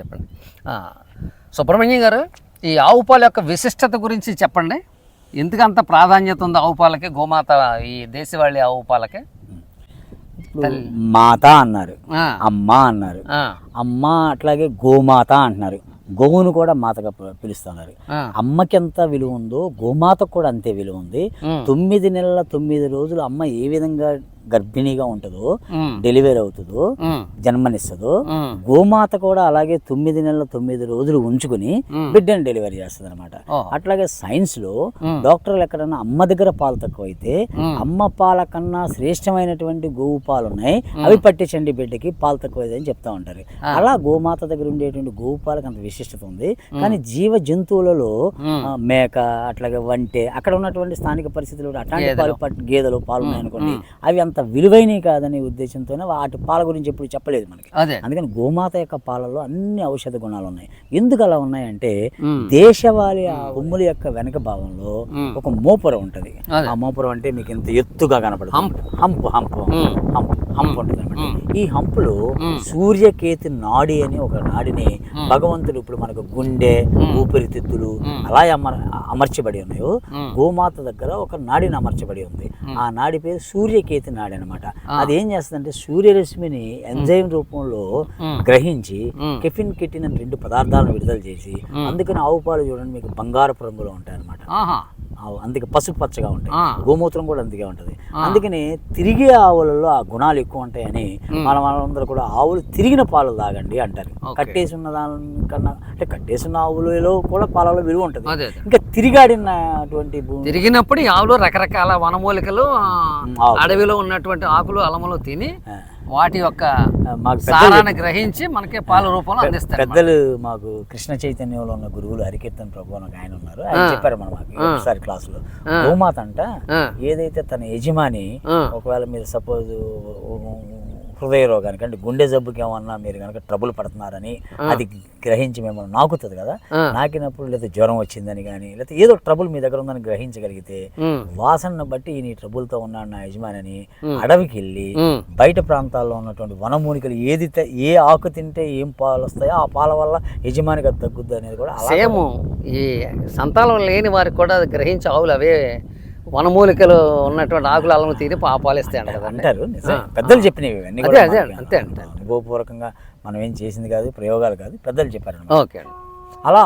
చెప్పండి. సుబ్రహ్మణ్యం గారు ఈ ఆవు పాల యొక్క విశిష్టత గురించి చెప్పండి. ఎందుకు అంత ప్రాధాన్యత ఉంది ఆవు పాలకి గోమాత ఈ దేశవాళీ ఆవు పాలకి మాత అన్నారు అమ్మ అన్నారు అమ్మ అట్లాగే గోమాత అంటున్నారు. గోవును కూడా మాతగా పిలుస్తున్నారు. అమ్మకి ఎంత విలువ ఉందో గోమాతకు కూడా అంతే విలువ ఉంది. తొమ్మిది నెలల తొమ్మిది రోజులు అమ్మ ఏ విధంగా గర్భిణీగా ఉంటుందో డెలివరీ అవుతుందో జన్మనిస్తుందో గోమాత కూడా అలాగే తొమ్మిది నెలల తొమ్మిది రోజులు ఉంచుకుని. బిడ్డను డెలివరీ చేస్తుంది అనమాట. అట్లాగే సైన్స్లో. డాక్టర్లు ఎక్కడన్నా అమ్మ దగ్గర పాలు తక్కువ అయితే. అమ్మ పాల కన్నా శ్రేష్టమైనటువంటి గోవు పాలు ఉన్నాయి అవి పట్టించండి బిడ్డకి పాలు తక్కువ అని చెప్తా ఉంటారు. అలా గోమాత దగ్గర ఉండేటువంటి గోవు పాలకు అంత విశిష్టత ఉంది. కానీ జీవ జంతువులలో మేక అట్లాగే వంటె అక్కడ ఉన్నటువంటి స్థానిక పరిస్థితులు అట్లాంటి పాలు గేదెలు పాలు ఉన్నాయనుకోండి అవి అంత విలువైనవి కాదనే ఉద్దేశంతోనే వాటి పాల గురించి ఎప్పుడు చెప్పలేదు మనకి అదే అందుకని గోమాత యొక్క పాలలో అన్ని ఔషధ గుణాలు ఉన్నాయి ఎందుకు అలా ఉన్నాయంటే దేశవాళీ ఆ కొమ్ముల యొక్క వెనక భాగంలో. ఒక మోపురం ఉంటది. ఆ మోపురం అంటే మీకు ఇంత ఎత్తుగా కనపడుతుంది hump. Hump hump hump hump ఉంటుంది అనమాట. ఈ హంపులో. సూర్యకేతు నాడి అని ఒక నాడిని. భగవంతుడు ఇప్పుడు మనకు గుండె. ఊపిరితిత్తులు. అలా అమర్ అమర్చబడి ఉన్నాయో. గోమాత దగ్గర ఒక నాడిని అమర్చబడి ఉంది ఆ నాడి పేరు సూర్యకేతు నాడి అనమాట అది ఏం చేస్తుందంటే సూర్యరశ్మిని ఎంజైమ్ రూపంలో. గ్రహించి. కెఫిన్ కెటిన్ అని రెండు పదార్థాలను విడుదల చేసి అందుకని ఆవు పాలు చూడండి మీకు బంగారపు రంగులో ఉంటాయి అనమాట అందుకే పసుపు పచ్చగా ఉంటాయి. గోమూత్రం కూడా అందుకే ఉంటుంది. అందుకని తిరిగే ఆవులలో ఆ గుణాలు ఎక్కువ ఉంటాయని మన వాళ్ళందరూ కూడా ఆవులు తిరిగిన పాలు తాగండి అంటారు. కట్టేసి ఉన్న దానికన్నా అంటే కట్టేసి ఉన్న ఆవులలో కూడా పాలలో విలువ ఉంటుంది. ఇంకా తిరిగాడినటువంటి భూమి తిరిగినప్పుడు ఆవులు రకరకాల వనమూలికలు. అడవిలో ఉన్నటువంటి ఆకులు అలములు తిని వాటి యొక్క సారాన్ని గ్రహించి మనకి పాల రూపంలో అందిస్తారు పెద్దలు మాకు కృష్ణ చైతన్యంలో ఉన్న గురువులు హరికీర్తన ప్రభు అని ఆయన ఉన్నారు. ఆయన చెప్పారు మన మాకు ఒకసారి క్లాసులో. గోమాత అంట ఏదైతే తన యజమాని ఒకవేళ మీరు సపోజ్ హృదయ రోగానికి అంటే గుండె జబ్బుకి ఏమన్నా మీరు కనుక ట్రబుల్ పడుతున్నారని అది గ్రహించి మిమ్మల్ని నాకుతుంది కదా. నాకినప్పుడు లేదా జ్వరం వచ్చిందని కానీ లేకపోతే ఏదో ట్రబుల్ మీ దగ్గర ఉందని గ్రహించగలిగితే వాసనను బట్టి ఈ ట్రబుల్తో ఉన్నాడు నా యజమాని అడవికి వెళ్ళి బయట ప్రాంతాల్లో ఉన్నటువంటి వనమూలికలు ఏది త- ఏ ఆకు తింటే ఏం పాలు వస్తాయో ఆ పాల వల్ల యజమానికి అది తగ్గుద్ది అనేది కూడా సేమ్. ఈ సంతానం లేని వారికి కూడా అది గ్రహించి ఆవులు అవే. వనమూలికలు ఉన్నటువంటి ఆకులు అలము తిని పా పాలిస్తాయి అంట కదండి. అంటారు పెద్దలు చెప్పినవి ఇవన్నీ అదే, అదే, అంతే, అంతే. అనుభవపూర్వకంగా మనం ఏం చేసింది కాదు ప్రయోగాలు కాదు పెద్దలు చెప్పారు ఓకే అలా